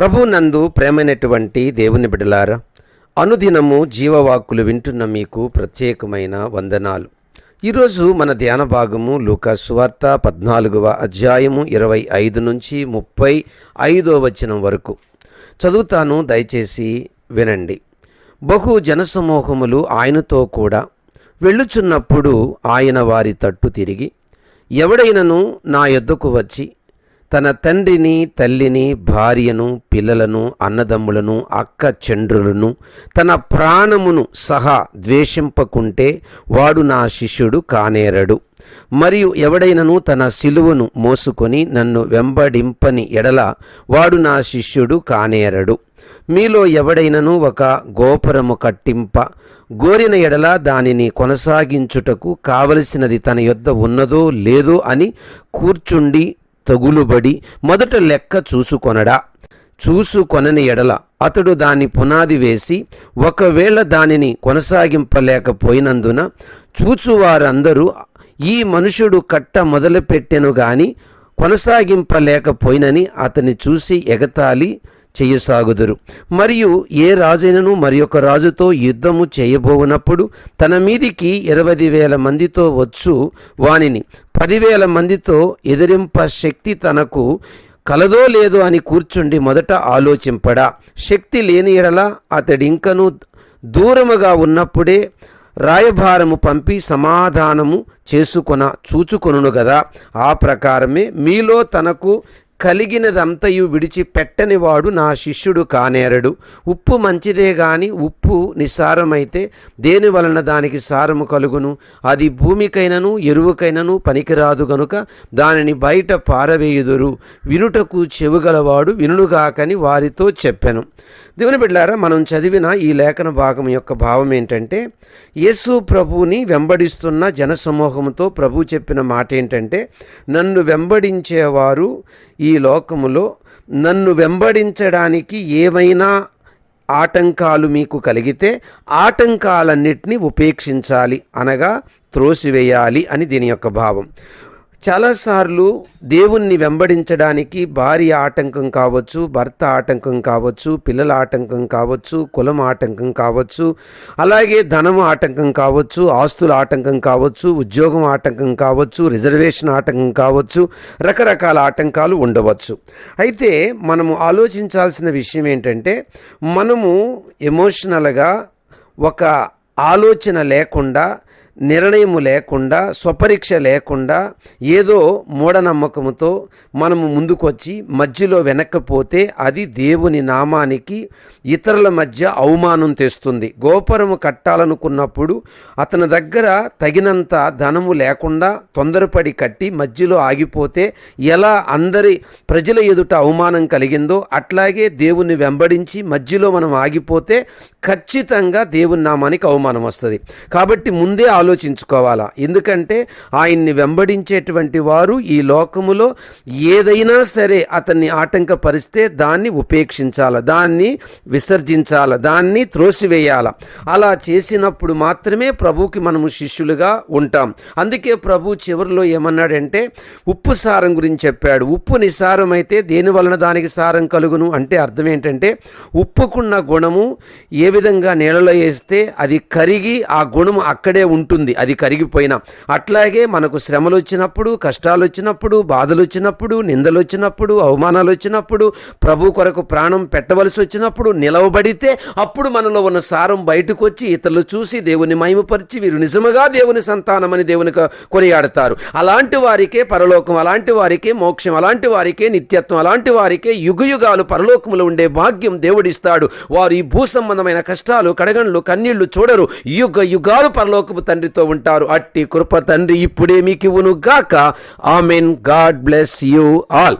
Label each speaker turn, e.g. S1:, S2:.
S1: ప్రభు నందు ప్రేమైనటువంటి దేవుని బిడలారా అనుదినము జీవవాక్కులు వింటున్న మీకు ప్రత్యేకమైన వందనాలు. ఈరోజు మన ధ్యాన భాగము లూకా సువార్త పద్నాలుగవ అధ్యాయము ఇరవై ఐదు నుంచి ముప్పై ఐదో వచనం వరకు. చదువుతాను దయచేసి వినండి. బహు జనసమూహములు ఆయనతో కూడా వెళ్ళుచున్నప్పుడు ఆయన వారి తట్టు తిరిగి ఎవడైనను నా యొద్దకు వచ్చి తన తండ్రిని తల్లిని భార్యను పిల్లలను అన్నదమ్ములను అక్క చండ్రులను తన ప్రాణమును సహా ద్వేషింపకుంటే వాడు నా శిష్యుడు కానేరడు. మరియు ఎవడైనను తన సిలువను మోసుకొని నన్ను వెంబడింపని ఎడల వాడు నా శిష్యుడు కానేరడు. మీలో ఎవడైనను ఒక గోపురము కట్టింప గోరిన ఎడల దానిని కొనసాగించుటకు కావలసినది తన యొద్ద ఉన్నదో లేదో అని కూర్చుండి తగులుబడి మొదట లెక్క చూసుకొనడా? చూసుకొనని ఎడల అతడు దాని పునాది వేసి ఒకవేళ దానిని కొనసాగింపలేకపోయినందున చూచువారందరూ ఈ మనుషుడు కట్ట మొదలుపెట్టెను గాని కొనసాగింపలేకపోయినని అతని చూసి ఎగతాళి చేయసాగుదురు. మరియు ఏ రాజైనను మరి ఒక రాజుతో యుద్ధము చేయబోవునప్పుడు తన మీదికి ఇరవై వేల మందితో వచ్చు వానిని. పదివేల మందితో ఎదిరింప శక్తి తనకు కలదో లేదో అని కూర్చుండి మొదట ఆలోచింపడా. శక్తి లేని ఎడల అతడింకను దూరముగా ఉన్నప్పుడే రాయభారము పంపి సమాధానము చేసుకొన చూచుకొనును గదా. ఆ ప్రకారమే మీలో తనకు కలిగినదంతయు విడిచి పెట్టనివాడు నా శిష్యుడు కానేరడు. ఉప్పు మంచిదే గాని ఉప్పు నిస్సారమైతే దేని వలన దానికి సారము కలుగును? అది భూమికైనను ఎరువుకైనను పనికిరాదు గనుక దానిని బయట పారవేయుదురు. వినుటకు చెవుగలవాడు వినుగాకని వారితో చెప్పెను. దేవుని బిడ్డారా మనం చదివిన ఈ లేఖన భాగం యొక్క భావం ఏంటంటే యేసు ప్రభువుని వెంబడిస్తున్న జనసమూహంతో ప్రభు చెప్పిన మాట ఏంటంటే నన్ను వెంబడించేవారు ఈ ఈ లోకములో నన్ను వెంబడించడానికి ఏవైనా ఆటంకాలు మీకు కలిగితే ఆటంకాలన్నిటినీ ఉపేక్షించాలి అనగా త్రోసివేయాలి అని దీని యొక్క భావం. చాలాసార్లు దేవుణ్ణి వెంబడించడానికి భార్య ఆటంకం కావచ్చు భర్త ఆటంకం కావచ్చు పిల్లల ఆటంకం కావచ్చు కులం ఆటంకం కావచ్చు అలాగే ధనం ఆటంకం కావచ్చు ఆస్తుల ఆటంకం కావచ్చు ఉద్యోగం ఆటంకం కావచ్చు రిజర్వేషన్ ఆటంకం కావచ్చు రకరకాల ఆటంకాలు ఉండవచ్చు. అయితే మనము ఆలోచించాల్సిన విషయం ఏంటంటే మనము ఎమోషనల్గా ఒక ఆలోచన లేకుండా నిర్ణయము లేకుండా స్వపరీక్ష లేకుండా ఏదో మూఢనమ్మకంతో మనము ముందుకొచ్చి మధ్యలో వెనక్కపోతే అది దేవుని నామానికి ఇతరుల మధ్య అవమానం తెస్తుంది. గోపురము కట్టాలనుకున్నప్పుడు అతని దగ్గర తగినంత ధనము లేకుండా తొందరపడి కట్టి మధ్యలో ఆగిపోతే ఎలా అందరి ప్రజల ఎదుట అవమానం కలిగిందో అట్లాగే దేవుని వెంబడించి మధ్యలో మనం ఆగిపోతే ఖచ్చితంగా దేవుని నామానికి అవమానం వస్తుంది. కాబట్టి ముందే ఆలోచించుకోవాలా? ఎందుకంటే ఆయన్ని వెంబడించేటువంటి వారు ఈ లోకములో ఏదైనా సరే అతన్ని ఆటంకపరిస్తే దాన్ని ఉపేక్షించాల? దాన్ని విసర్జించాల? దాన్ని త్రోసివేయాల? అలా చేసినప్పుడు మాత్రమే ప్రభుకి మనము శిష్యులుగా ఉంటాం. అందుకే ప్రభు చివరిలో ఏమన్నాడంటే ఉప్పు సారం గురించి చెప్పాడు. ఉప్పు నిసారమైతే అయితే దేని వలన దానికి సారం కలుగును? అంటే అర్థం ఏంటంటే ఉప్పుకున్న గుణము ఏ విధంగా నీళ్ళలో వేస్తే అది కరిగి ఆ గుణము అక్కడే ఉంటుంది ఉంటుంది. అది కరిగిపోయినా. అట్లాగే మనకు శ్రమలు వచ్చినప్పుడు కష్టాలు వచ్చినప్పుడు బాధలు వచ్చినప్పుడు నిందలు వచ్చినప్పుడు అవమానాలు వచ్చినప్పుడు ప్రభు కొరకు ప్రాణం పెట్టవలసి వచ్చినప్పుడు నిలవబడితే అప్పుడు మనలో ఉన్న సారం బయటకు వచ్చి ఇతరులు చూసి దేవుని మహిమపరిచి వీరు నిజముగా దేవుని సంతానమని దేవుని కొనియాడతారు. అలాంటి వారికే పరలోకం అలాంటి వారికే మోక్షం అలాంటి వారికే నిత్యత్వం అలాంటి వారికే యుగయుగాలు పరలోకములో ఉండే భాగ్యం దేవుడిస్తాడు. వారు ఈ భూ సంబంధమైన కష్టాలు కడగండ్లు కన్నీళ్ళు చూడరు. యుగ యుగాలు పరలోకపు తండ్రితో ఉంటారు. అట్టి కృప తండ్రి ఇప్పుడే మీకు ఇవ్వును గాక amen. God bless you all.